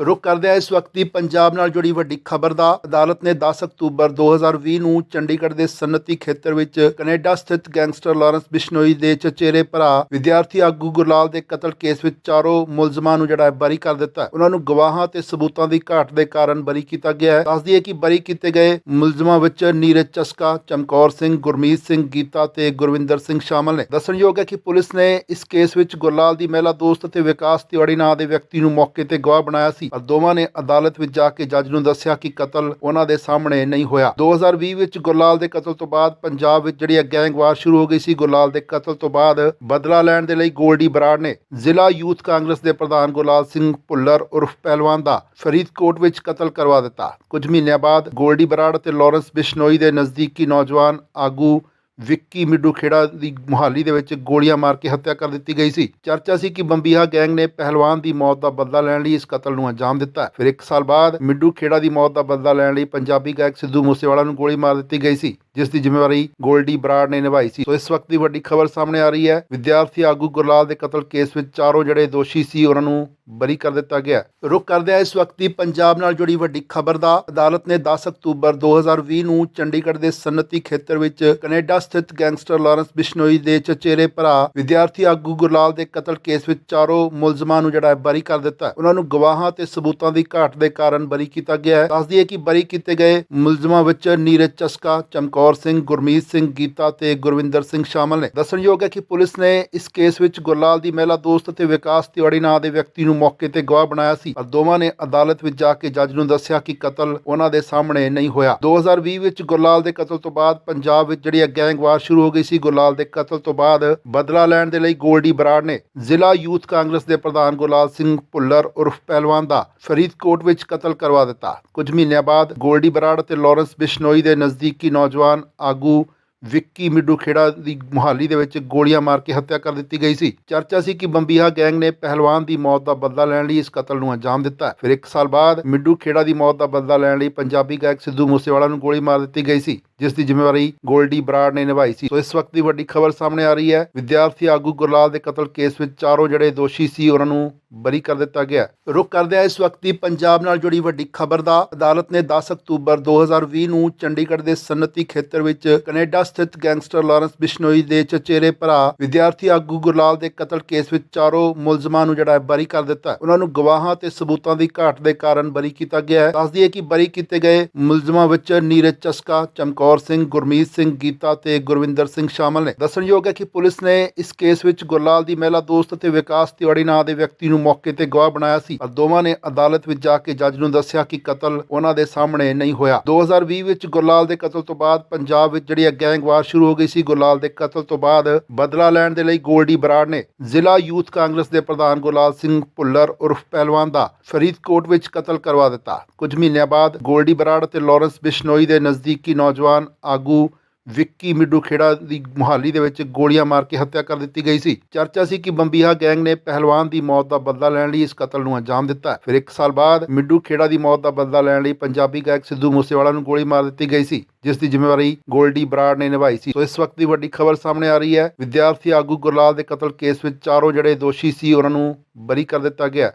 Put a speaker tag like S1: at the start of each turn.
S1: ਰੁਕ ਕਰਦੇ ਆ ਇਸ ਵਕਤ ਦੀ ਪੰਜਾਬ ਨਾਲ ਜੁੜੀ ਵੱਡੀ ਖਬਰ ਦਾ ਅਦਾਲਤ ਨੇ 10 ਅਕਤੂਬਰ 2020 ਨੂੰ ਚੰਡੀਗੜ੍ਹ ਦੇ ਸਨਅਤੀ ਖੇਤਰ ਵਿੱਚ ਕੈਨੇਡਾ ਸਥਿਤ ਗੈਂਗਸਟਰ ਲਾਰੈਂਸ ਬਿਸ਼ਨੋਈ ਦੇ ਚਚੇਰੇ ਭਰਾ ਵਿਦਿਆਰਥੀ ਆਗੂ ਗੁਰਲਾਲ ਦੇ ਕਤਲ ਕੇਸ ਵਿੱਚ ਚਾਰੋਂ ਮੁਲਜ਼ਮਾਂ ਨੂੰ ਜਿਹੜਾ ਹੈ ਬਰੀ ਕਰ ਦਿੱਤਾ ਹੈ। ਉਹਨਾਂ ਨੂੰ ਗਵਾਹਾਂ ਤੇ ਸਬੂਤਾਂ ਦੀ ਘਾਟ ਦੇ ਕਾਰਨ ਬਰੀ ਕੀਤਾ ਗਿਆ ਹੈ। ਦੱਸਦੀ ਹੈ ਕਿ ਬਰੀ ਕੀਤੇ ਗਏ ਮੁਲਜ਼ਮਾਂ ਵਿੱਚ ਨੀਰਜ ਚਸਕਾ, ਚਮਕੌਰ ਸਿੰਘ, ਗੁਰਮੀਤ ਸਿੰਘ, ਗੀਤਾ ਤੇ ਗੁਰਵਿੰਦਰ ਸਿੰਘ ਸ਼ਾਮਲ ਨੇ। ਦੱਸਣਯੋਗ ਹੈ ਕਿ ਪੁਲਿਸ ਨੇ ਇਸ ਕੇਸ ਵਿੱਚ ਗੁਰਲਾਲ ਦੀ ਮਹਿਲਾ ਦੋਸਤ ਅਤੇ ਵਿਕਾਸ ਤਿਵਾੜੀ ਨਾਂ ਦੇ ਵਿਅਕਤੀ ਨੂੰ ਮੌਕੇ ਤੇ ਗਵਾਹ ਬਣਾਇਆ ਸੀ। ਪਰ ਦੋਵਾਂ ਨੇ ਅਦਾਲਤ ਵਿੱਚ ਜਾ ਕੇ ਜੱਜ ਨੂੰ ਦੱਸਿਆ ਕਿ ਕਤਲ ਉਹਨਾਂ ਦੇ ਸਾਹਮਣੇ ਨਹੀਂ ਹੋਇਆ। 2020 ਵਿੱਚ ਗੁਰਲਾਲ ਦੇ ਕਤਲ ਤੋਂ ਬਾਅਦ ਪੰਜਾਬ ਵਿੱਚ ਜਿਹੜੀ ਗੈਂਗਵਾਰ ਸ਼ੁਰੂ ਹੋ ਗਈ ਸੀ, ਗੁਰਲਾਲ ਦੇ ਕਤਲ ਤੋਂ ਬਾਅਦ ਬਦਲਾ ਲੈਣ ਦੇ ਲਈ ਗੋਲਡੀ ਬਰਾੜ ਨੇ ਜ਼ਿਲ੍ਹਾ ਯੂਥ ਕਾਂਗਰਸ ਦੇ ਪ੍ਰਧਾਨ ਗੁਰਲਾਲ ਸਿੰਘ ਭੁੱਲਰ ਉਰਫ ਪਹਿਲਵਾਨ ਦਾ ਫਰੀਦਕੋਟ ਵਿੱਚ ਕਤਲ ਕਰਵਾ ਦਿੱਤਾ। ਕੁਝ ਮਹੀਨਿਆਂ ਬਾਅਦ ਗੋਲਡੀ ਬਰਾੜ ਅਤੇ ਲਾਰੈਂਸ ਬਿਸ਼ਨੋਈ ਦੇ ਨਜ਼ਦੀਕੀ ਨੌਜਵਾਨ ਆਗੂ ਵਿੱਕੀ ਮਿੱਡੂ ਖੇੜਾ ਦੀ ਮੁਹਾਲੀ ਦੇ ਵਿੱਚ ਗੋਲੀਆਂ ਮਾਰ ਕੇ ਹੱਤਿਆ ਕਰ ਦਿੱਤੀ ਗਈ ਸੀ। ਚਰਚਾ ਸੀ ਕਿ ਬੰਬੀਹਾ ਗੈਂਗ ਨੇ ਪਹਿਲਵਾਨ ਦੀ ਮੌਤ ਦਾ ਬਦਲਾ ਲੈਣ ਲਈ ਇਸ ਕਤਲ ਨੂੰ ਅੰਜਾਮ ਦਿੱਤਾ। ਫਿਰ ਇੱਕ ਸਾਲ ਬਾਅਦ ਮਿੱਡੂ ਖੇੜਾ ਦੀ ਮੌਤ ਦਾ ਬਦਲਾ ਲੈਣ ਲਈ ਪੰਜਾਬੀ ਗਾਇਕ ਸਿੱਧੂ ਮੂਸੇਵਾਲਾ ਨੂੰ ਗੋਲੀ ਮਾਰ ਦਿੱਤੀ ਗਈ ਸੀ, ਜਿਸ ਦੀ ਜ਼ਿੰਮੇਵਾਰੀ ਗੋਲਡੀ ਬਰਾੜ ਨੇ ਨਿਭਾਈ ਸੀ। ਸੋ ਇਸ ਵਕਤ ਦੀ ਵੱਡੀ ਖਬਰ ਸਾਹਮਣੇ ਆ ਰਹੀ ਹੈ। ਵਿਦਿਆਰਥੀ ਆਗੂ ਗੁਰਲਾਲ ਦੇ ਕਤਲ ਕੇਸ ਵਿੱਚ ਚਾਰੋਂ ਜਿਹੜੇ ਦੋਸ਼ੀ ਸੀ, ਉਹਨਾਂ ਨੂੰ ਬਰੀ ਕਰ ਦਿੱਤਾ ਗਿਆ ਹੈ। ਰੁਕ ਕਰਦੇ ਇਸ ਵਕਤ ਦੀ ਪੰਜਾਬ ਨਾਲ ਜੁੜੀ ਵੱਡੀ ਖਬਰ ਦਾ ਅਦਾਲਤ ਨੇ 10 ਅਕਤੂਬਰ 2020 ਨੂੰ ਚੰਡੀਗੜ੍ਹ ਦੇ ਸਨਅਤੀ ਖੇਤਰ ਵਿੱਚ ਕੈਨੇਡਾ ਸਥਿਤ ਗੈਂਗਸਟਰ ਲਾਰੈਂਸ ਬਿਸ਼ਨੋਈ ਦੇ ਚਚੇਰੇ ਭਰਾ ਵਿਦਿਆਰਥੀ ਆਗੂ ਗੁਰਲਾਲ ਦੇ ਕਤਲ ਕੇਸ ਵਿੱਚ ਚਾਰੋਂ ਮੁਲਜ਼ਮਾਂ ਨੂੰ ਜਿਹੜਾ ਹੈ ਬਰੀ ਕਰ ਦਿੱਤਾ ਹੈ। ਉਹਨਾਂ ਨੂੰ ਗਵਾਹਾਂ ਤੇ ਸਬੂਤਾਂ ਦੀ ਘਾਟ ਦੇ ਕਾਰਨ ਬਰੀ ਕੀਤਾ ਗਿਆ ਹੈ ਦੱਸਦੀ ਹੈ ਕਿ ਬਰੀ ਕੀਤੇ ਗਏ ਮੁਲਜ਼ਮਾਂ ਵਿੱਚ ਨੀਰਜ ਚਸਕਾ, ਚਮਕੌਰ ਸਿੰਘ, ਗੁਰਮੀਤ ਸਿੰਘ, ਗੀਤਾ ਤੇ ਗੁਰਵਿੰਦਰ ਸਿੰਘ ਸ਼ਾਮਲ ਨੇ ਦੱਸਣਯੋਗ ਹੈ ਕਿ ਪੁਲਿਸ ਨੇ ਇਸ ਕੇਸ ਵਿੱਚ ਗੁਰਲਾਲ ਦੀ ਮਹਿਲਾ ਦੋਸਤ ਅਤੇ ਵਿਕਾਸ ਤਿਵਾੜੀ ਨਾਂ ਦੇ ਵਿਅਕਤੀ ਨੂੰ ਮੌਕੇ ਤੇ ਗਵਾਹ ਬਣਾਇਆ ਸੀ। ਪਰ ਦੋਵਾਂ ਨੇ ਅਦਾਲਤ ਵਿੱਚ ਜਾ ਕੇ ਜੱਜ ਨੂੰ ਦੱਸਿਆ ਕਿ ਕਤਲ ਉਹਨਾਂ ਦੇ ਸਾਹਮਣੇ ਨਹੀਂ ਹੋਇਆ। 2020 ਵਿੱਚ ਗੁਰਲਾਲ ਦੇ ਕਤਲ ਤੋਂ ਬਾਅਦ ਪੰਜਾਬ ਵਿੱਚ ਜਿਹੜੀ ਗੈਂਗਵਾਰ ਸ਼ੁਰੂ ਹੋ ਗਈ ਸੀ, ਗੁਰਲਾਲ ਦੇ ਕਤਲ ਤੋਂ ਬਾਅਦ ਬਦਲਾ ਲੈਣ ਦੇ ਲਈ ਗੋਲਡੀ ਬਰਾੜ ਨੇ ਜ਼ਿਲ੍ਹਾ ਯੂਥ ਕਾਂਗਰਸ ਦੇ ਪ੍ਰਧਾਨ ਗੁਰਲਾਲ ਸਿੰਘ ਭੁੱਲਰ ਉਰਫ ਪਹਿਲਵਾਨ ਦਾ ਫਰੀਦਕੋਟ ਵਿੱਚ ਕਤਲ ਕਰਵਾ ਦਿੱਤਾ। ਕੁਝ ਮਹੀਨਿਆਂ ਬਾਅਦ ਗੋਲਡੀ ਬਰਾੜ ਤੇ ਲਾਰੈਂਸ ਬਿਸ਼ਨੋਈ ਦੇ ਨਜ਼ਦੀਕੀ ਨੌਜਵਾਨ ਆਗੂ ਵਿੱਕੀ ਮਿੱਡੂ ਖੇੜਾ ਦੀ ਮੁਹਾਲੀ ਦੇ ਵਿੱਚ ਗੋਲੀਆਂ ਮਾਰ ਕੇ ਹੱਤਿਆ ਕਰ ਦਿੱਤੀ ਗਈ ਸੀ। ਚਰਚਾ ਸੀ ਕਿ ਬੰਬੀਹਾ ਗੈਂਗ ਨੇ ਪਹਿਲਵਾਨ ਦੀ ਮੌਤ ਦਾ ਬਦਲਾ ਲੈਣ ਲਈ ਇਸ ਕਤਲ ਨੂੰ ਅੰਜਾਮ ਦਿੱਤਾ। ਫਿਰ ਇੱਕ ਸਾਲ ਬਾਅਦ ਮਿੱਡੂ ਖੇੜਾ ਦੀ ਮੌਤ ਦਾ ਬਦਲਾ ਲੈਣ ਲਈ ਪੰਜਾਬੀ ਗਾਇਕ ਸਿੱਧੂ ਮੂਸੇਵਾਲਾ ਨੂੰ ਗੋਲੀ ਮਾਰ ਦਿੱਤੀ ਗਈ ਸੀ। ਜਿਸ ਦੀ ਜ਼ਿੰਮੇਵਾਰੀ ਗੋਲਡੀ ਬਰਾੜ ਨੇ ਨਿਭਾਈ ਸੀ। ਸੋ ਇਸ ਵਕਤ ਦੀ ਵੱਡੀ ਖਬਰ ਸਾਹਮਣੇ ਆ ਰਹੀ ਹੈ। ਵਿਦਿਆਰਥੀ ਆਗੂ ਗੁਰਲਾਲ ਦੇ ਕਤਲ ਕੇਸ ਵਿੱਚ ਚਾਰੋਂ ਜਿਹੜੇ ਦੋਸ਼ੀ ਸੀ, ਉਹਨਾਂ ਨੂੰ ਬਰੀ ਕਰ ਦਿੱਤਾ ਗਿਆ ਰੁਕ ਕਰਦੇ ਆ ਇਸ ਵਕਤ ਦੀ ਪੰਜਾਬ ਨਾਲ ਜੁੜੀ ਵੱਡੀ ਖਬਰ ਦਾ ਅਦਾਲਤ ਨੇ 10 ਅਕਤੂਬਰ 2020 ਨੂੰ ਚੰਡੀਗੜ੍ਹ ਦੇ ਸਨਅਤੀ ਖੇਤਰ ਵਿੱਚ ਕੈਨੇਡਾ ਸਥਿਤ ਗੈਂਗਸਟਰ ਲਾਰੈਂਸ ਬਿਸ਼ਨੋਈ ਦੇ ਚਚੇਰੇ ਭਰਾ ਵਿਦਿਆਰਥੀ ਆਗੂ ਗੁਰਲਾਲ ਦੇ ਕਤਲ ਕੇਸ ਵਿੱਚ ਚਾਰੋਂ ਮੁਲਜ਼ਮਾਂ ਨੂੰ ਜਿਹੜਾ ਹੈ ਬਰੀ ਕਰ ਦਿੱਤਾ ਉਹਨਾਂ ਨੂੰ ਗਵਾਹਾਂ ਤੇ ਸਬੂਤਾਂ ਦੀ ਘਾਟ ਦੇ ਕਾਰਨ ਬਰੀ ਕੀਤਾ ਗਿਆ ਹੈ। ਦੱਸਦੀ ਹੈ ਕਿ ਬਰੀ ਕੀਤੇ ਗਏ ਮੁਲਜ਼ਮਾਂ ਵਿੱਚ ਨੀਰਜ ਚਸਕਾ, ਚਮਕੌਰ ਸਿੰਘ, ਗੁਰਮੀਤ ਸਿੰਘ, ਗੀਤਾ ਤੇ ਗੁਰਵਿੰਦਰ ਸਿੰਘ ਸ਼ਾਮਲ ਨੇ। ਦੱਸਣਯੋਗ ਹੈ ਕਿ ਪੁਲਿਸ ਨੇ ਇਸ ਕੇਸ ਵਿੱਚ ਗੁਰਲਾਲ ਦੀ ਮਹਿਲਾ ਦੋਸਤ ਅਤੇ ਵਿਕਾਸ ਤਿਵਾੜੀ ਨਾਂ ਦੇ ਵਿਅਕਤੀ ਨੂੰ ਮੌਕੇ ਤੇ ਗਵਾਹ ਬਣਾਇਆ ਸੀ। ਪਰ ਦੋਵਾਂ ਨੇ ਅਦਾਲਤ ਵਿੱਚ ਜਾ ਕੇ ਜੱਜ ਨੂੰ ਦੱਸਿਆ ਕਿ ਕਤਲ ਉਹਨਾਂ ਦੇ ਸਾਹਮਣੇ ਨਹੀਂ ਹੋਇਆ। 2020 ਵਿੱਚ ਗੁਰਲਾਲ ਦੇ ਕਤਲ ਤੋਂ ਬਾਅਦ ਪੰਜਾਬ ਵਿੱਚ ਜਿਹੜੀ ਗੈਂਗਵਾਰ ਸ਼ੁਰੂ ਹੋ ਗਈ ਸੀ, ਗੁਰਲਾਲ ਦੇ ਕਤਲ ਤੋਂ ਬਾਅਦ ਬਦਲਾ ਲੈਣ ਦੇ ਲਈ ਗੋਲਡੀ ਬਰਾੜ ਨੇ ਜ਼ਿਲ੍ਹਾ ਯੂਥ ਕਾਂਗਰਸ ਦੇ ਪ੍ਰਧਾਨ ਗੁਰਲਾਲ ਸਿੰਘ ਭੁੱਲਰ ਉਰਫ ਪਹਿਲਵਾਨ ਦਾ ਫਰੀਦਕੋਟ ਵਿੱਚ ਕਤਲ ਕਰਵਾ ਦਿੱਤਾ। ਕੁਝ ਮਹੀਨਿਆਂ ਬਾਅਦ ਗੋਲਡੀ ਬਰਾੜ ਤੇ ਲਾਰੈਂਸ ਬਿਸ਼ਨੋਈ ਦੇ ਨਜ਼ਦੀਕੀ ਨੌਜਵਾਨ ਆਗੂ ਵਿੱਕੀ ਮਿੱਡੂ ਖੇੜਾ ਦੀ ਮੁਹਾਲੀ ਦੇ ਵਿੱਚ ਗੋਲੀਆਂ ਮਾਰ ਕੇ ਹੱਤਿਆ ਕਰ ਦਿੱਤੀ ਗਈ ਸੀ। ਚਰਚਾ ਸੀ ਕਿ ਬੰਬੀਹਾ ਗੈਂਗ ਨੇ ਪਹਿਲਵਾਨ ਦੀ ਮੌਤ ਦਾ ਬਦਲਾ ਲੈਣ ਲਈ ਇਸ ਕਤਲ ਨੂੰ ਅੰਜਾਮ ਦਿੱਤਾ ਫਿਰ ਇੱਕ ਸਾਲ ਬਾਅਦ ਮਿੱਡੂ ਖੇੜਾ ਦੀ ਮੌਤ ਦਾ ਬਦਲਾ ਲੈਣ ਲਈ ਪੰਜਾਬੀ ਗਾਇਕ ਸਿੱਧੂ ਮੂਸੇਵਾਲਾ ਨੂੰ ਗੋਲੀ ਮਾਰ ਦਿੱਤੀ ਗਈ ਸੀ, ਜਿਸ ਦੀ ਜ਼ਿੰਮੇਵਾਰੀ ਗੋਲਡੀ ਬਰਾੜ ਨੇ ਨਿਭਾਈ ਸੀ। ਸੋ ਇਸ ਵਕਤ ਦੀ ਵੱਡੀ ਖਬਰ ਸਾਹਮਣੇ ਆ ਰਹੀ ਹੈ। ਵਿਦਿਆਰਥੀ ਆਗੂ ਗੁਰਲਾਲ ਦੇ ਕਤਲ ਕੇਸ ਵਿੱਚ ਚਾਰੋਂ ਜਿਹੜੇ ਦੋਸ਼ੀ ਸੀ, ਉਹਨਾਂ ਨੂੰ ਬਰੀ ਕਰ ਦਿੱਤਾ ਗਿਆ